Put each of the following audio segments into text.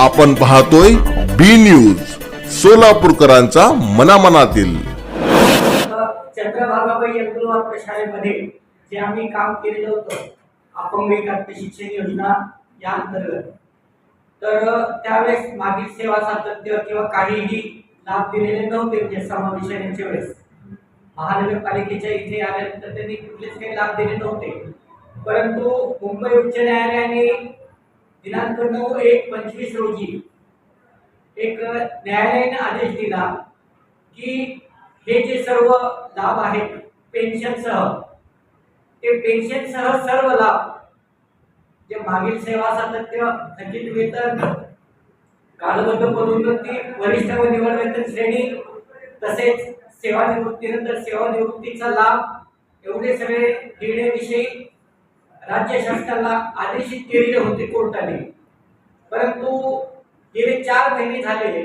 आपण पाहतोय बी न्यूज सोलापूरकरांचा मनामनातील. चंद्रभागाबाई यंत्रोवाद शाळेमध्ये जे आम्ही काम केलेलं होतं अपंग एकात्म शिक्षण योजना या अंतर्गत. तर त्यावेळेस मागील सेवा सातत्य किंवा काहीही लाभ दिलेले नव्हते म्हणजे समावेशनाच्या वेळेस. महानगरपालिकेच्या इथे आल्यानंतर त्यांनी कुठलेच काही लाभ दिले नव्हते. परंतु मुंबई उच्च न्यायालयाने दिनांक नऊ एक पंचवीस रोजी एक न्यायालयाने आदेश दिला की हे जे सर्व लाभ आहेत पेन्शनसह ते पेन्शनसह सर्व लाभ जे मागील सेवा सातत्य थकीत वेतन कालबद्ध पदोन्नती वरिष्ठ व निवड वेतन श्रेणी तसेच सेवानिवृत्तीनंतर सेवानिवृत्तीचा लाभ एवढे सगळे निर्णयविषयी राज्य शासनाला आदेशित केलेले होते कोर्टाने. परंतु गेले चार महिने झाले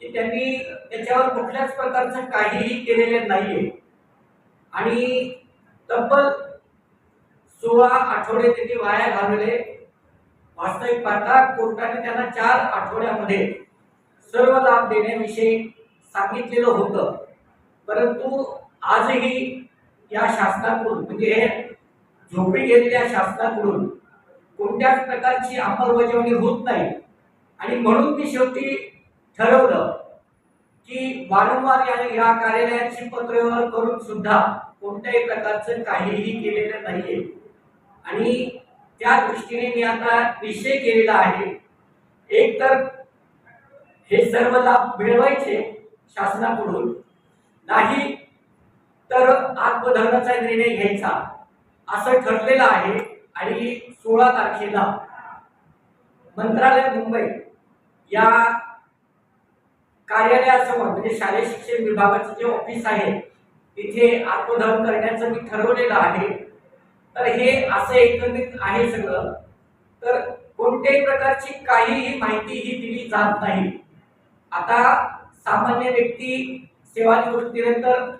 की त्यांनी त्याच्यावर कुठल्याच प्रकारचं काहीही केलेले नाहीये. आणि तब्बल सोळा आठवडे त्यांनी वाया घालवले. वास्तविक पाहता कोर्टाने त्यांना चार आठवड्यामध्ये सर्व लाभ देण्याविषयी सांगितलेलं होतं. परंतु आजही या शासनाकडून म्हणजे झोपडी झोपी गेलेल्या शासनाकडून कोणत्याच प्रकारची अंमलबजावणी होत नाही. आणि म्हणून मी शेवटी ठरवलं की वारंवार या या कार्यालयाची पत्रव्यवहार करून सुद्धा कोणत्याही प्रकारचं काहीही केलेलं नाहीये. आणि त्या दृष्टीने मी आता निश्चय केलेला आहे. एक तर हे सर्व लाभ मिळवायचे शासनाकडून नाही तर आत्मधर्माचा निर्णय घ्यायचा. असं ठरलेलं आहे आणि सोळा तारखेला मंत्रालय मुंबई या कार्यालयासमोर म्हणजे शालेय शिक्षण विभागाचं जे ऑफिस आहे तिथे आत्मदहन करण्याचं मी ठरवलेलं आहे. तर हे असं एकंदरीत आहे सगळं. तर कोणत्याही प्रकारची काहीही माहिती ही दिली जात नाही. आता सामान्य व्यक्ती सेवानिवृत्तीनंतर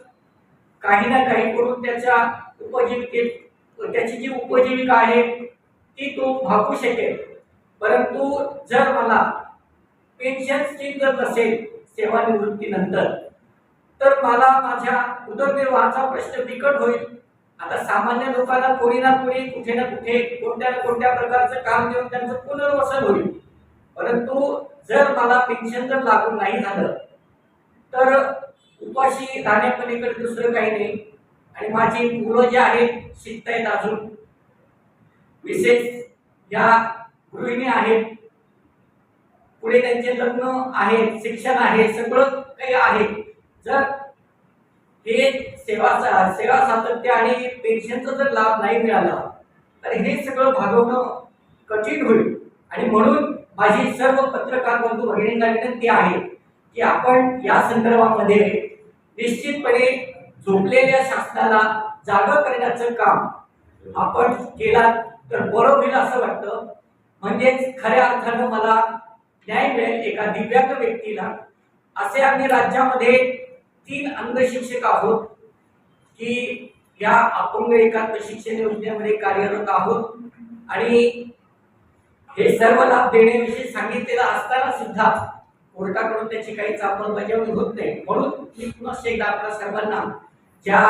काही ना काही करून त्याच्या उपजीविकेत त्याची जी उपजीविका आहे ती तो भागू शकेल. परंतु जर मला पेन्शन स्कीम जर नसेल सेवानिवृत्तीनंतर तर मला माझ्या उदरनिर्वाहाचा प्रश्न बिकट होईल. आता सामान्य लोकांना कोणी ना कोणी कुठे ना कुठे कोणत्या ना कोणत्या प्रकारचं काम देऊन त्यांचं पुनर्वसन होईल. परंतु जर मला पेन्शन जर लागू नाही झालं तर उपाशी राहण्यापलीकडे दुसरं काही नाही. आणि माझी मुलं जी आहेत शिकतायत अजून. विशेष या गृहिणी आहेत. पुढे त्यांचे लग्न आहे शिक्षण आहे सगळं काही आहे. जर हे सेवा सेवा सातत्य आणि पेन्शनचा जर लाभ नाही मिळाला तर हे सगळं भागवणं कठीण होईल. आणि म्हणून माझी सर्व पत्रकार बंधू भगिनींना विनंती आहे की आपण या संदर्भामध्ये निश्चितपणे झोपलेल्या शासनाला जागा करण्याचं काम आपण केला तर बरं होईल असं वाटतं. म्हणजेच खऱ्या अर्थानं मला न्याय मिळेल एका दिव्यांग व्यक्तीला. असे आम्ही राज्यामध्ये तीन अंगशिक्षक आहोत की या अपंग एकात्म शिक्षण योजनेमध्ये कार्यरत आहोत. आणि हे सर्व लाभ देण्याविषयी सांगितलेलं असताना सुद्धा कोर्टाकडून त्याची काहीच अंमलबजावणी होत नाही. म्हणून मी पुन्हा एकदा आपल्या सर्वांना ज्या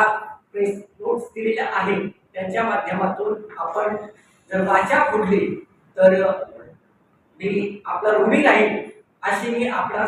प्रेस नोट्स दिलेल्या आहेत त्यांच्या माध्यमातून आपण जर वाचा फोडली तर मी आपला ऋणी राहील अशी मी आपला